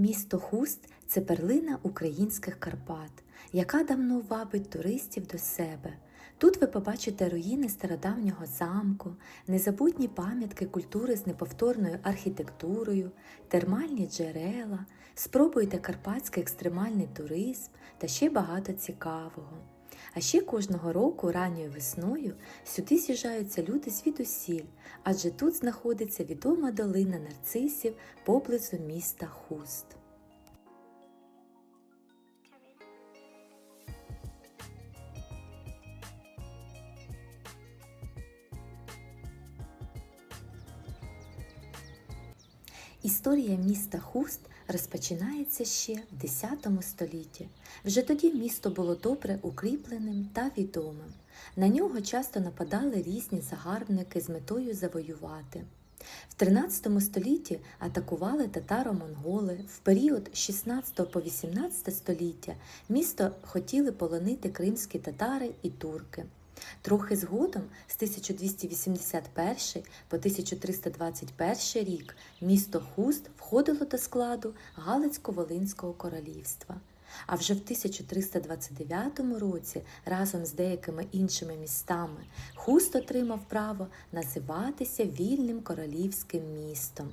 Місто Хуст це перлина українських Карпат, яка давно вабить туристів до себе. Тут ви побачите руїни стародавнього замку, незабутні пам'ятки культури з неповторною архітектурою, термальні джерела, спробуйте карпатський екстремальний туризм та ще багато цікавого. А ще кожного року ранньою весною сюди з'їжджаються люди звідусіль, адже тут знаходиться відома долина нарцисів поблизу міста Хуст. Історія міста Хуст розпочинається ще в X столітті. Вже тоді місто було добре укріпленим та відомим. На нього часто нападали різні загарбники з метою завоювати. В 13 столітті атакували татаро-монголи. В період 16 по 18 століття місто хотіли полонити кримські татари і турки. Трохи згодом, з 1281 по 1321 рік, місто Хуст входило до складу Галицько-Волинського королівства. А вже в 1329 році разом з деякими іншими містами Хуст отримав право називатися вільним королівським містом.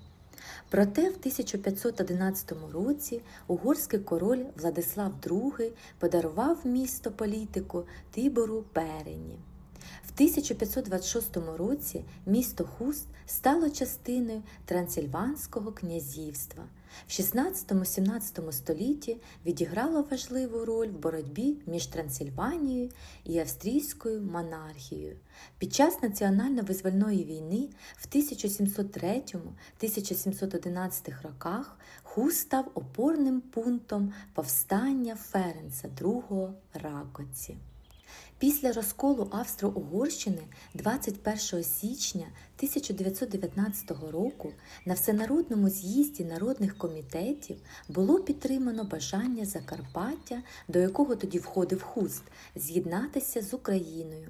Проте в 1511 році угорський король Владислав II подарував місто політику Тибору Перені. В 1526 році місто Хуст стало частиною Трансильванського князівства. В 16-17 столітті відіграло важливу роль в боротьбі між Трансильванією і австрійською монархією. Під час національно-визвольної війни в 1703-1711 роках Хуст став опорним пунктом повстання Ференца II Ракоці. Після розколу Австро-Угорщини 21 січня 1919 року на Всенародному з'їзді народних комітетів було підтримано бажання Закарпаття, до якого тоді входив Хуст, з'єднатися з Україною.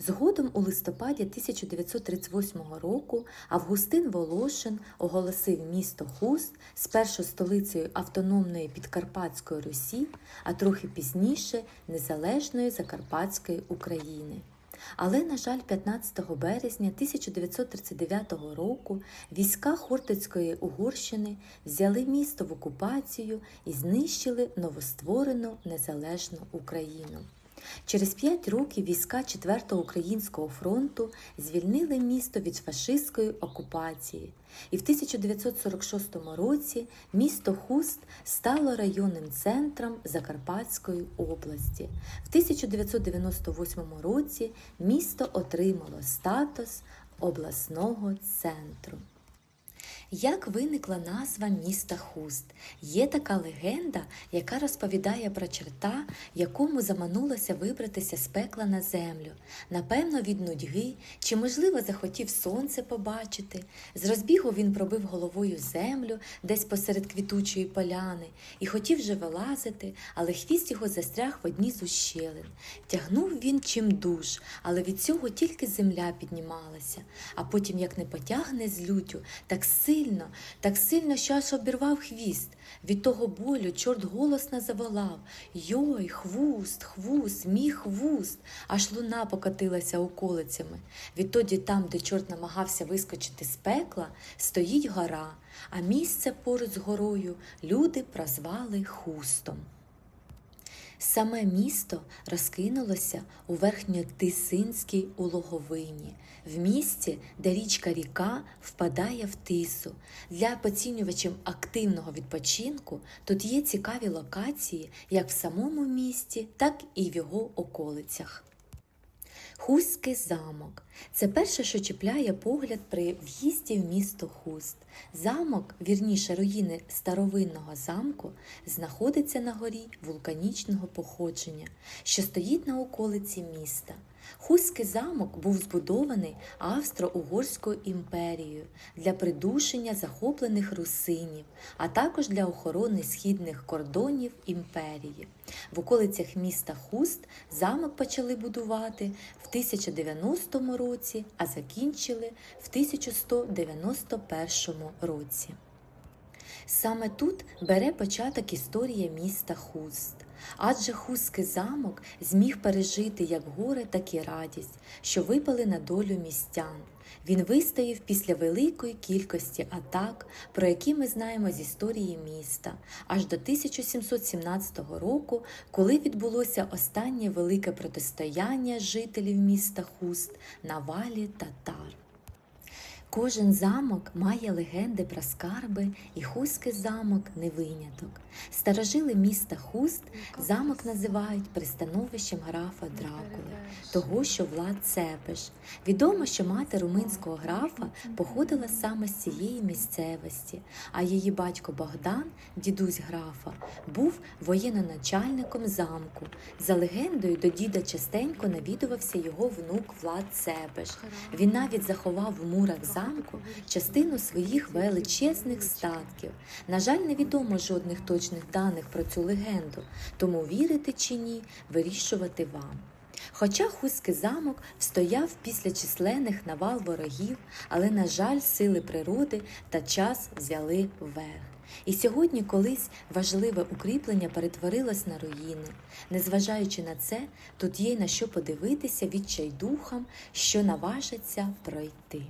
Згодом у листопаді 1938 року Августин Волошин оголосив місто Хуст спершу столицею автономної Підкарпатської Русі, а трохи пізніше незалежної Закарпатської України. Але, на жаль, 15 березня 1939 року війська Хортицької Угорщини взяли місто в окупацію і знищили новостворену незалежну Україну. Через п'ять років війська 4-го Українського фронту звільнили місто від фашистської окупації, і в 1946 році місто Хуст стало районним центром Закарпатської області. В 1998 році місто отримало статус обласного центру. Як виникла назва міста Хуст? Є така легенда, яка розповідає про черта, якому заманулося вибратися з пекла на землю. Напевно, від нудьги, чи, можливо, захотів сонце побачити. З розбігу він пробив головою землю десь посеред квітучої поляни і хотів же вилазити, але хвіст його застряг в одній з ущелин. Тягнув він чим душ, але від цього тільки земля піднімалася, а потім, як не потягне з лютю, так сильно сильно, так сильно, що аж обірвав хвіст. Від того болю чорт голосно заволав Йой, хвуст, хвуст, мій хвуст, аж луна покотилася околицями. Відтоді там, де чорт намагався вискочити з пекла, стоїть гора, а місце поруч з горою люди прозвали хустом. Саме місто розкинулося у верхньотисинській улоговині, в місті, де річка ріка впадає в тису. Для поцінювачів активного відпочинку тут є цікаві локації як в самому місті, так і в його околицях. Хустський замок це перше, що чіпляє погляд при в'їзді в місто Хуст. Замок, вірніше руїни старовинного замку, знаходиться на горі вулканічного походження, що стоїть на околиці міста. Хустський замок був збудований Австро-Угорською імперією для придушення захоплених русинів, а також для охорони східних кордонів імперії. В околицях міста Хуст замок почали будувати в 1090 році, а закінчили в 1191 році. Саме тут бере початок історія міста Хуст. Адже Хустський замок зміг пережити як горе, так і радість, що випали на долю містян. Він вистояв після великої кількості атак, про які ми знаємо з історії міста, аж до 1717 року, коли відбулося останнє велике протистояння жителів міста Хуст на валі татар. Кожен замок має легенди про скарби, і хуський замок не виняток. Старожили міста Хуст замок називають пристановищем графа Дракули, того, що Влад Цепеш. Відомо, що мати румунського графа походила саме з цієї місцевості, а її батько Богдан, дідусь графа, був воєноначальником замку. За легендою, до діда частенько навідувався його внук Влад Цепеш. Він навіть заховав в мурах замку частину своїх величезних статків. На жаль, невідомо жодних точних даних про цю легенду, тому вірити чи ні, вирішувати вам. Хоча Хуський замок встояв після численних навал ворогів, але, на жаль, сили природи та час взяли вверх. І сьогодні колись важливе укріплення перетворилось на руїни. Незважаючи на це, тут є на що подивитися відчайдухам, що наважаться пройти.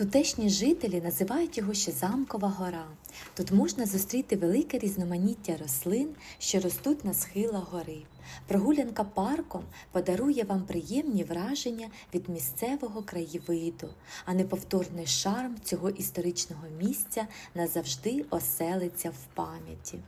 Тутешні жителі називають його ще замкова гора. Тут можна зустріти велике різноманіття рослин, що ростуть на схилах гори. Прогулянка парком подарує вам приємні враження від місцевого краєвиду, а неповторний шарм цього історичного місця назавжди оселиться в пам'яті.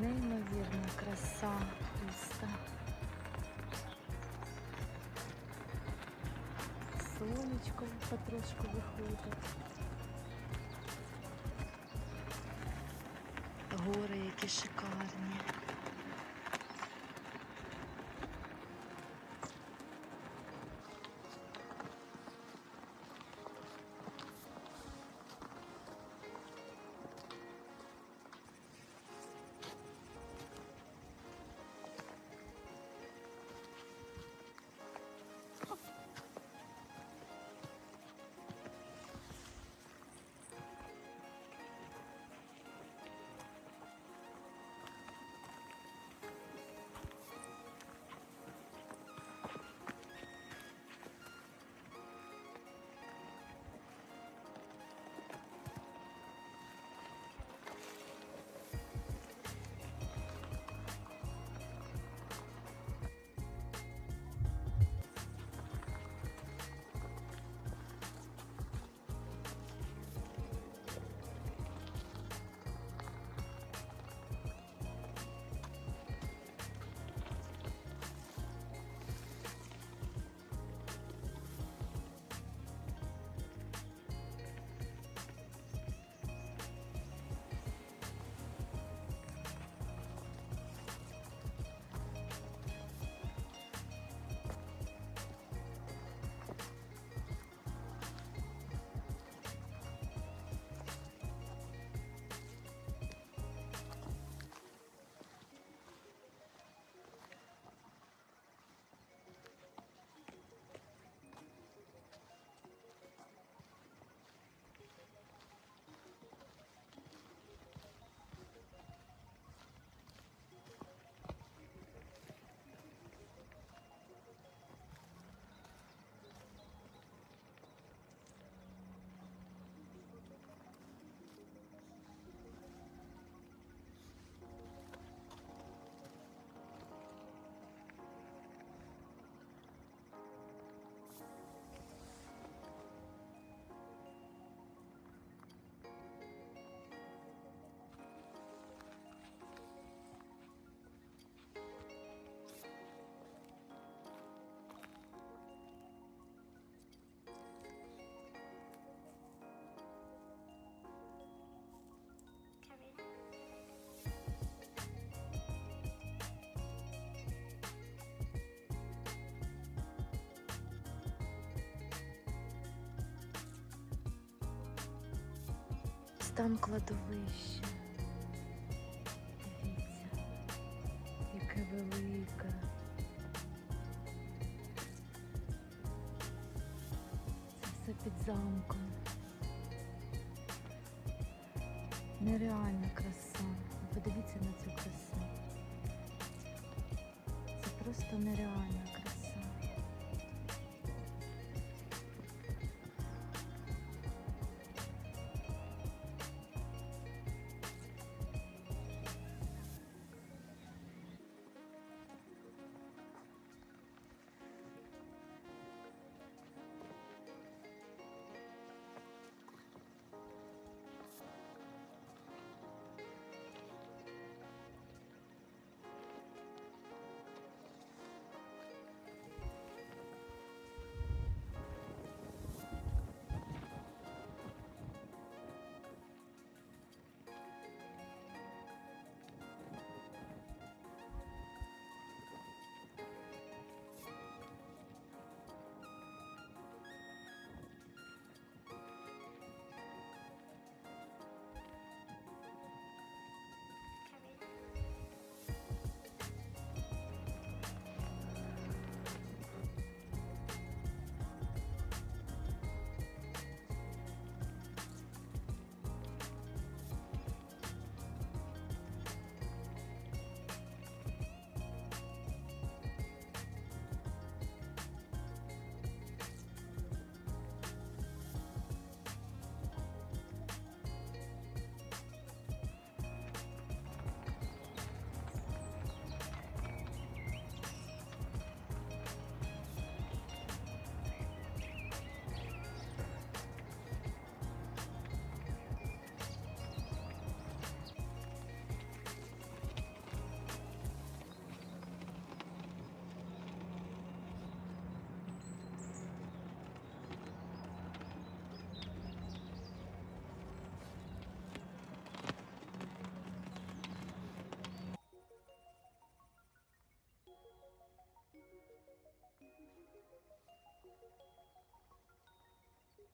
Неймовірна краса міста. Сонечко потрошку виходить. Гори які шикарні. Там кладовище. Дивіться, яке велике. Це все під замком. Нереальна краса. Подивіться на цю красу. Це просто нереальна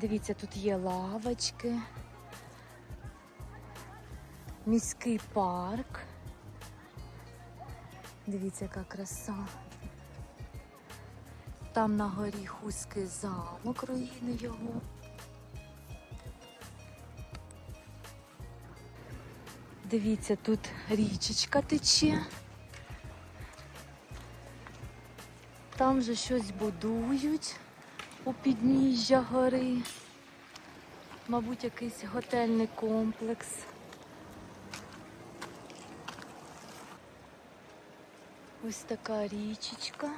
Дивіться, тут є лавочки, міський парк. Дивіться, яка краса. Там на горі Хуський замок, руїни його. Дивіться, тут річечка тече. Там вже щось будують у підніжжя гори. Мабуть, якийсь готельний комплекс. Ось така річечка.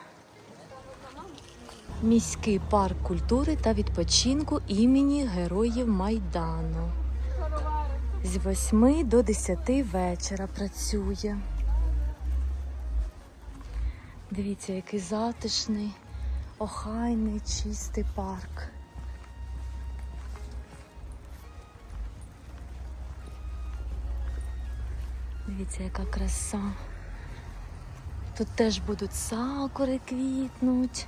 Міський парк культури та відпочинку імені Героїв Майдану. З 8 до 10 вечора працює. Дивіться, який затишний, охайний, чистий парк. Дивіться, яка краса. Тут теж будуть сакури квітнуть.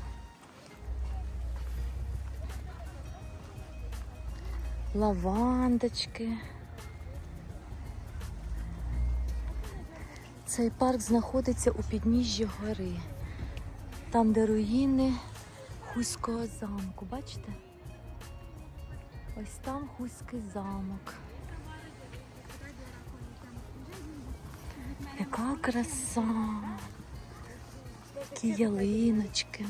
Лавандочки. Цей парк знаходиться у підніжжі гори. Там, де руїни Хуського замку. Бачите? Ось там Хуський замок. Яка краса. Які ялиночки.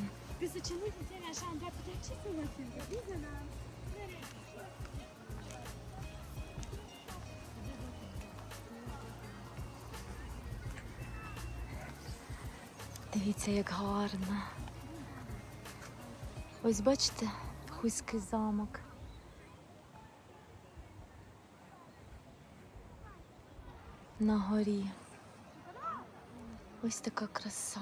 Дивіться, як гарно. Ось бачите, Хуський замок. На горі. Ось така краса.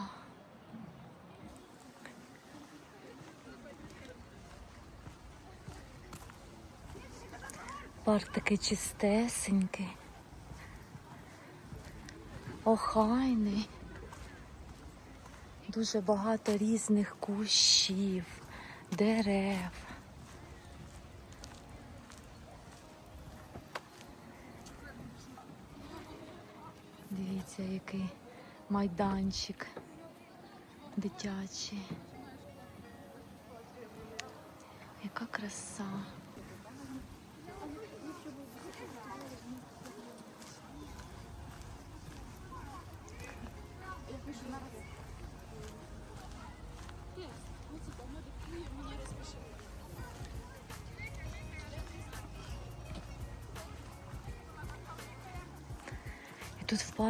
Парк такий чистесенький, охайний. Дуже багато різних кущів, дерев. Дивіться, який майданчик дитячий. Яка краса.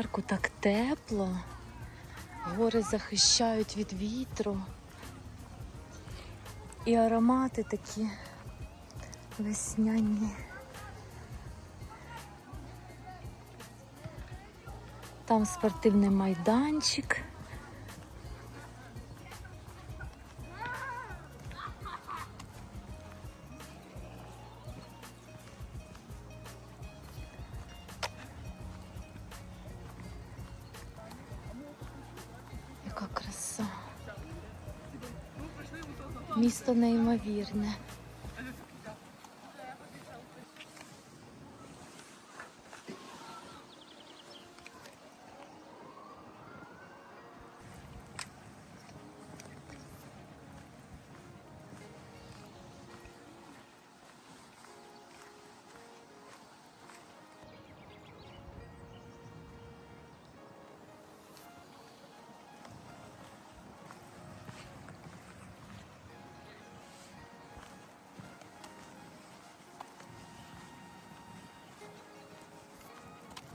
Парку так тепло. Гори захищають від вітру. І аромати такі весняні. Там спортивний майданчик. Місто неймовірне.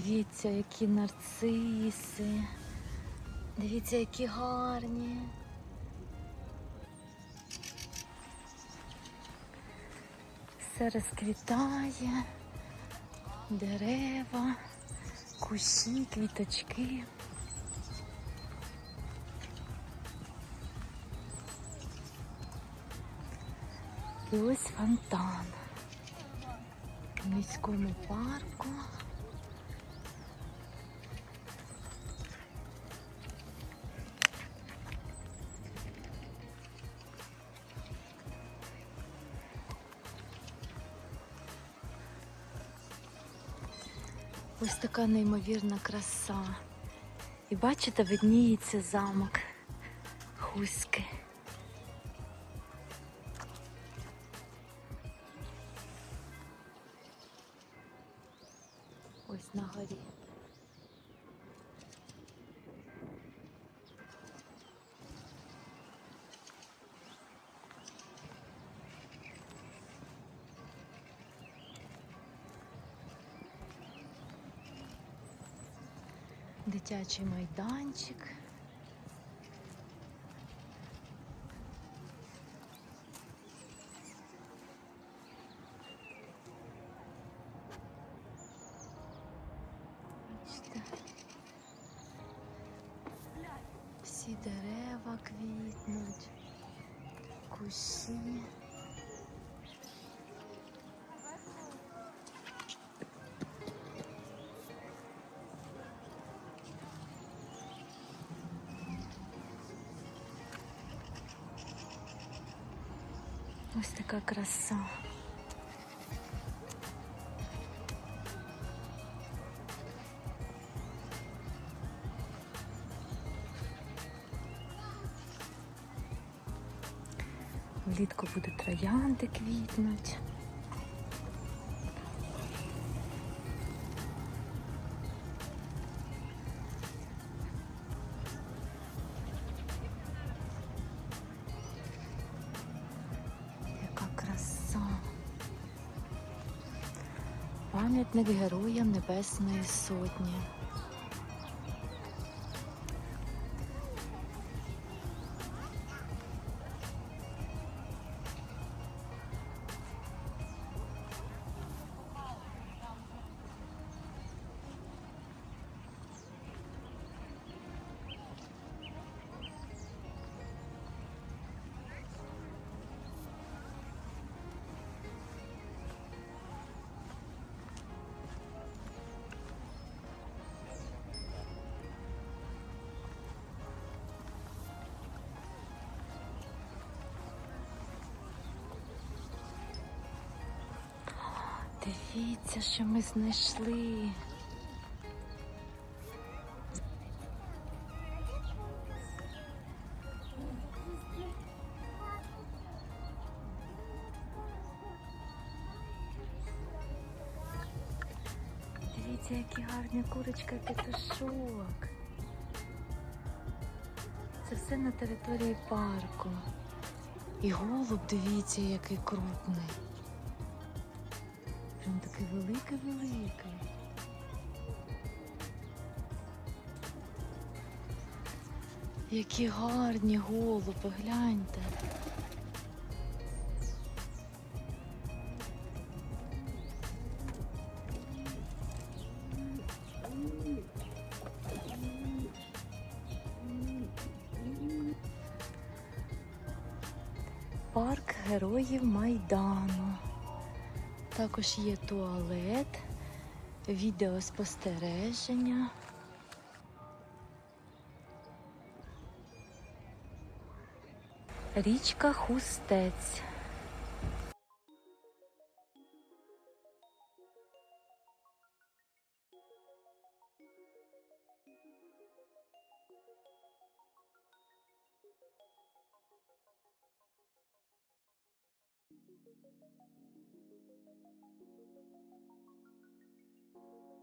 Дивіться, які нарциси. Дивіться, які гарні. Все розквітає, дерева, кущі, квіточки. І ось фонтан в міському парку. Ось така неймовірна краса. І бачите, видніється замок Хуськи. Дитячий майданчик. Така краса. Влітку будуть троянди квітнуть. Пам'ятник Героям Небесної Сотні. Дивіться, що ми знайшли. Дивіться, які гарні курочка петушок. Це все на території парку. І голуб, дивіться, який крупний. Прям такий великий-великий. Які гарні голуби, гляньте. Парк героїв Майдану. Також є туалет, відеоспостереження. Річка Хустець. Thank you.